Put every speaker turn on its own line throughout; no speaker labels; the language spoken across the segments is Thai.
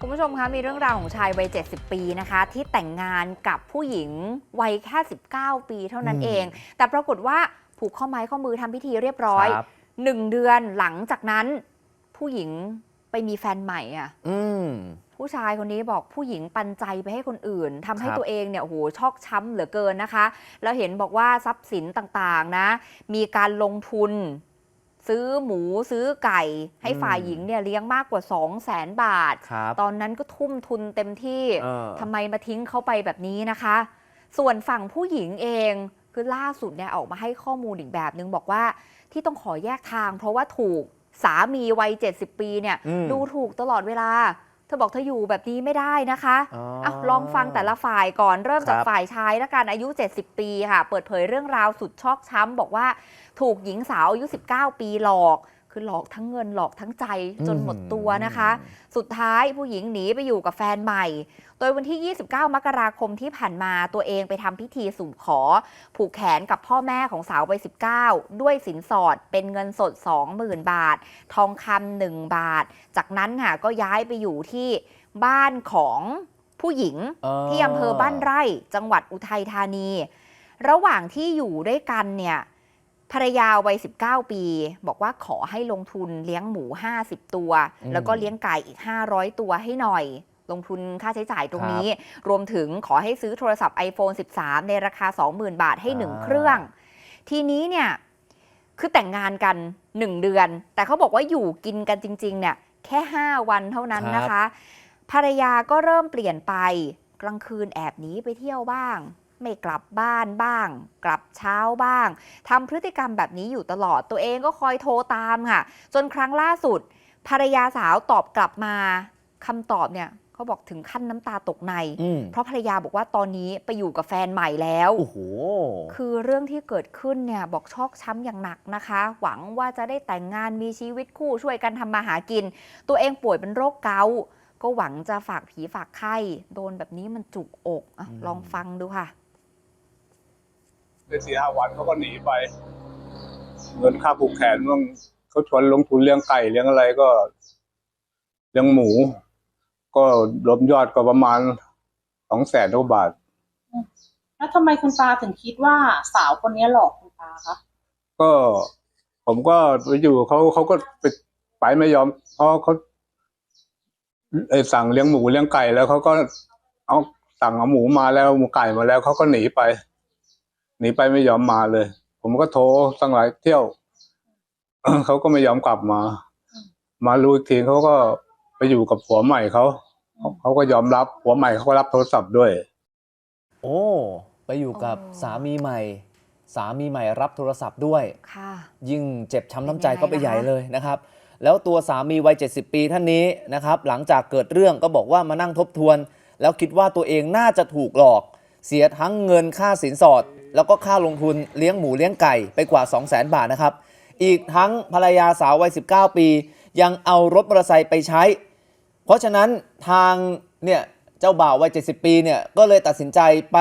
คุณผู้ชมคะมีเรื่องราวของชายวัย 70 ปีนะคะ ที่แต่งงานกับผู้หญิงวัยแค่ 19 ปีเท่านั้น
อืม
เอง แต่ปรากฏว่าผูกข้อไม้ข้อมือทำพิธีเรียบร้อย
ครับ
หนึ่งเดือนหลังจากนั้น ผู้หญิงไปมีแฟนใหม่อะ
อืม
ผู้ชายคนนี้บอกผู้หญิงปันใจไปให้คนอื่นทำให้
ครับ
ตัวเองเนี่ยโอ้โหชอกช้ำเหลือเกินนะคะ แล้วเห็นบอกว่าทรัพย์สินต่างๆนะ มีการลงทุน ซื้อหมูซื้อไก่ให้ฝ่ายหญิงเนี่ยเลี้ยงมากกว่า 2 0 0แสนบาท
ครับ
ตอนนั้นก็ทุ่มทุนเต็มที่
เออ
ทำไมมาทิ้งเขาไปแบบนี้นะคะ ส่วนฝั่งผู้หญิงเองคือล่าสุดเนี่ยออกมาให้ข้อมูลอีกแบบนึงบอกว่าที่ต้องขอแยกทาง เพราะว่าถูกสามีวัย 70 ปีเนี่ย
อืม
ดูถูกตลอดเวลา เธอบอกเธออยู่แบบนี้ไม่ได้นะคะ
อ๋อ
อะลองฟังแต่ละฝ่ายก่อนเริ่มจาก
ครับ
ฝ่ายชายละกันอายุ 70 ปีค่ะ เปิดเผยเรื่องราวสุดชอกช้ำบอกว่า ถูกหญิงสาวอายุ 19 ปีหลอก คือหลอกทั้งเงินหลอกทั้งใจจนหมดตัวนะคะ สุดท้ายผู้หญิงหนีไปอยู่กับแฟนใหม่ โดยวันที่ 29 มกราคมที่ผ่านมาตัวเองไปทำพิธีสู่ขอ ผูกแขนกับพ่อแม่ของสาววัย19 ด้วยสินสอดเป็นเงินสด 20,000 บาท ทองคำหนึ่งบาท จากนั้นค่ะก็ย้ายไปอยู่ที่บ้านของผู้หญิง
เออ
ที่อำเภอบ้านไร่ จังหวัดอุทัยธานี ระหว่างที่อยู่ด้วยกันเนี่ย ภรรยาวัย 19 ปี บอกว่าขอให้ลงทุนเลี้ยงหมู 50 ตัว
อืม
แล้วก็เลี้ยงไก่อีก 500 ตัวให้หน่อย ลงทุนค่าใช้จ่ายตรงนี้ รวมถึงขอให้ซื้อโทรศัพท์ iPhone 13 ในราคา 20,000 บาทให้1
อ่า
เครื่อง ทีนี้เนี่ย คือแต่งงานกัน 1 เดือน แต่เขาบอกว่าอยู่กินกันจริง ๆ เนี่ย แค่ 5 วันเท่านั้นนะคะ ภรรยาก็เริ่มเปลี่ยนไป กลางคืนแอบหนีไปเที่ยวบ้าง ไม่กลับบ้านบ้าง กลับเช้าบ้างทำพฤติกรรมแบบนี้อยู่ตลอดตัวเองก็คอยโทรตามค่ะ จนครั้งล่าสุด ภรรยาสาวตอบกลับมาคำตอบเนี่ยเขาบอกถึงขั้นน้ำตาตกใน
อืม
เพราะภรรยาบอกว่าตอนนี้ไปอยู่กับแฟนใหม่แล้ว
โอ้โห
คือเรื่องที่เกิดขึ้นเนี่ยบอกชอกช้ำอย่างหนักนะคะ หวังว่าจะได้แต่งงานมีชีวิตคู่ช่วยกันทำมาหากิน ตัวเองป่วยเป็นโรคเกาต์ก็หวังจะฝากผีฝากไข้ โดนแบบนี้มันจุกอกอะ
อืม
ลองฟังดูค่ะ
ได้สี่ห้าวันเขาก็หนีไป เงินค่าผูกแขนบ้างเขาชวนลงทุนเลี้ยงไก่เลี้ยงอะไรก็เลี้ยงหมู ก็รวมยอดก็ประมาณสองแสนกว่าบาท
แล้วทำไมคุณตาถึงคิดว่าสาวคนนี้หลอกคุณตาคะ
ก็ผมก็ไปอยู่เขาเขาก็ไปไปไม่ยอมเพราะเขาไอ้สั่งเลี้ยงหมูเลี้ยงไก่แล้วเขาก็เอาสั่งเอาหมูมาแล้วหมูไก่มาแล้วเขาก็หนีไป หนีไปไม่ยอมมาเลย ผมก็โทรสั่งหลายเที่ยวเขาก็ไม่ยอมกลับมา มารู้อีกทีเขาก็ไปอยู่กับผัวใหม่เขาเขาเขาก็ยอมรับผัวใหม่เขาก็รับโทรศัพท์ด้วย
โอ้ ไปอยู่กับ
อ๋อ
สามีใหม่ สามีใหม่รับโทรศัพท์ด้วย
ค่ะ
ยิ่งเจ็บช้ำน้ำใจ
เป็นยังไง
ก็ไปใหญ่
ล่ะคะ
เลยนะครับ แล้วตัวสามีวัย 70 ปีท่านนี้นะครับ หลังจากเกิดเรื่องก็บอกว่ามานั่งทบทวน แล้วคิดว่าตัวเองน่าจะถูกหลอก เสียทั้งเงินค่าสินสอด แล้วก็ค่าลงทุนเลี้ยงหมูเลี้ยงไก่ไปกว่า 2 0 0 0 0 0 บาทนะครับ อีกทั้งภรรยาสาววัย 19 ปี ยังเอารถมอเตอร์ไซค์ไปใช้ เพราะฉะนั้นทางเนี่ยเจ้าบ่าววัย 70 ปีเนี่ยก็เลยตัดสินใจไป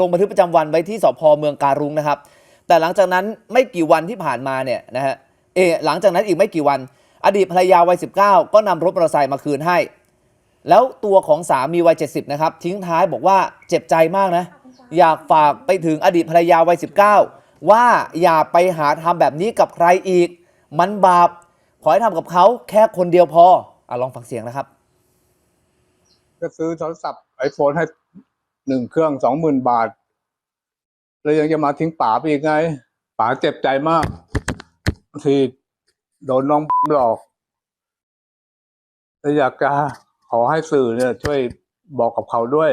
ลงบันทึกประจำวันไว้ที่สพเมืองการุงนะครับ แต่หลังจากนั้นไม่กี่วันที่ผ่านมาเนี่ยนะฮะเอหลังจากนั้นอีกไม่กี่วัน อดีตภรรยาวัย 19 ก็นำรถมอเตอร์ไซค์มาคืนให้ แล้วตัวของสามีวัย 70 นะครับ ทิ้งท้ายบอกว่าเจ็บใจมากนะ อยากฝากไปถึงอดีตภรรยาวัย 19 ว่าอย่าไปหาทำแบบนี้กับใครอีก มันบาป ขอให้ทำกับเขาแค่คนเดียวพออะลองฟังเสียงนะครับ
ก็ซื้อโทรศัพท์ไอโฟนให้หนึ่งเครื่องสองหมื่นบาท แล้วยังจะมาทิ้งป๋าไปอีกไงป๋าเจ็บใจมาก ที่โดนน้องหลอกแล้วอยากจะขอให้สื่อเนี่ย ช่วยบอกกับเขาด้วย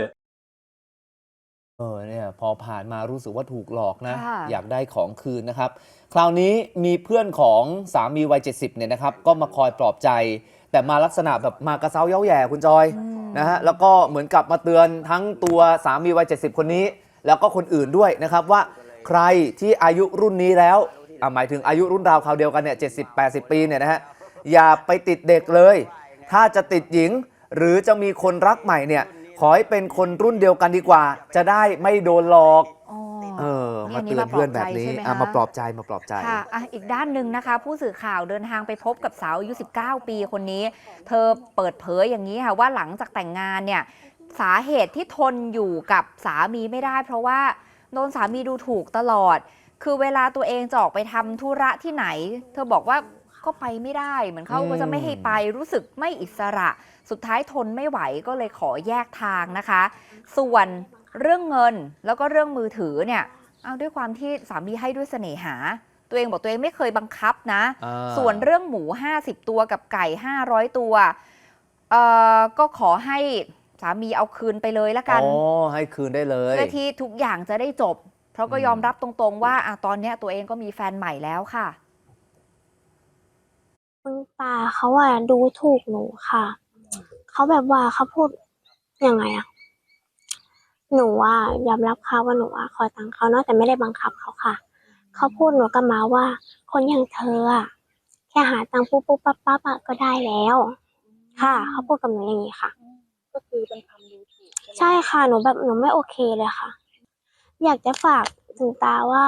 เออเนี่ยพอผ่านมารู้สึกว่าถูกหลอกนะ
ค่ะ
อยากได้ของคืนนะครับ คราวนี้มีเพื่อนของสามีวัย 70เนี่ยนะครับ ก็มาคอยปลอบใจ แต่มาลักษณะแบบมากระเซ้าเย้าแย่คุณจอย
อืม
นะฮะแล้วก็เหมือนกับมาเตือนทั้งตัวสามีวัย 70 คนนี้ แล้วก็คนอื่นด้วยนะครับว่าใครที่อายุรุ่นนี้แล้วอะหมายถึงอายุรุ่นราวคราวเดียวกันเนี่ย70 80ปีเนี่ยนะฮะอย่าไปติดเด็กเลย ถ้าจะติดหญิงหรือจะมีคนรักใหม่เนี่ย ขอให้เป็นคนรุ่นเดียวกันดีกว่า จะได้ไม่โดนหลอก
อ๋อ
เออ
นี่
มา
อันนี้
เตือนเพื่อนแบบนี้
มาปลอบใจใช่ไหม
อะ
คะ
มาปลอบใจมาปลอบใจ
ค่ะอะ อีกด้านหนึ่งนะคะ ผู้สื่อข่าวเดินทางไปพบกับสาวอายุ 19 ปีคนนี้ เธอเปิดเผยอย่างนี้ค่ะว่าหลังจากแต่งงานเนี่ยสาเหตุที่ทนอยู่กับสามีไม่ได้ เพราะว่าโดนสามีดูถูกตลอด คือเวลาตัวเองจะออกไปทำธุระที่ไหน เธอบอกว่า ก็ไปไม่ได้ เหมือนเขาก็จะไม่ให้ไปรู้สึกไม่อิสระ สุดท้ายทนไม่ไหวก็เลยขอแยกทางนะคะ ส่วนเรื่องเงินแล้วก็เรื่องมือถือเนี่ยเอาด้วยความที่สามีให้ด้วยเสน่หา ตัวเองบอกตัวเองไม่เคยบังคับนะ
อ่า
ส่วนเรื่องหมู 50 ตัวกับไก่ 500 ตัวเอ่อก็ขอให้สามีเอาคืนไปเลยละกัน
อ๋อให้คืนได้เลย
เพื่อที่ทุกอย่างจะได้จบ เพราะก็ยอมรับตรงๆว่าอะตอนเนี้ยตัวเองก็มีแฟนใหม่แล้วค่ะ
คุณตาเขาอะดูถูกหนูค่ะ เขาแบบว่าเขาพูดยังไงอะหนูว่ายอมรับค่ะว่าหนูอะขอตังค์เขาเนาะแต่ไม่ได้บังคับเขาค่ะ เขาพูดหนูกับมาว่า คนอย่างเธออะแค่หาตังค์ปุ๊บปุ๊บปั๊บปั๊บอะก็ได้แล้ว ค่ะ เขาพูดกับหนูอย่างนี้ค่ะ
ก็คือเป็นคำดูถูกใช่ไหม
ใช่ค่ะหนูแบบหนูไม่โอเคเลยค่ะ อยากจะฝากถึงตาว่า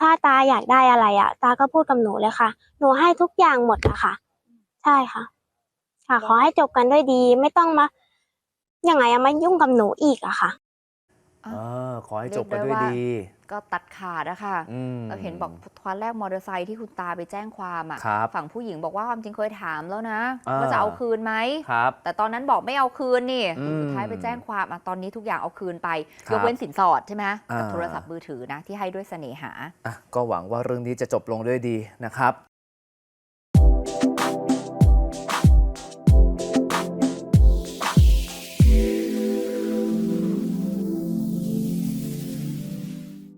ถ้าตาอยากได้อะไรอะตาก็พูดกับหนูเลยค่ะ หนูให้ทุกอย่างหมดอะค่ะ ใช่ค่ะ ค่ะ ขอให้จบกันด้วยดี ไม่ต้องมายังไงอะมายุ่งกับหนูอีกอะค่ะ
เออขอให้จบกันด้วยดี
ก็ตัดขาดนะคะ
อืม
เราเห็นบอกตอนแรกมอเตอร์ไซค์ที่คุณตาไปแจ้งความอะ
ครับ
ฝั่งผู้หญิงบอกว่าความจริงเคยถามแล้วนะ
อ่า
ว่าจะเอาคืนไหม
ครับ
แต่ตอนนั้นบอกไม่เอาคืนนี่
อืม
สุดท้ายไปแจ้งความอะตอนนี้ทุกอย่างเอาคืนไป
ครับ
ยกเว้นสินสอดใช่ไหมกับ
อ่า
โทรศัพท์มือถือนะที่ให้ด้วยเสน่หา
อะก็หวังว่าเรื่องนี้จะจบลงด้วยดีนะครับ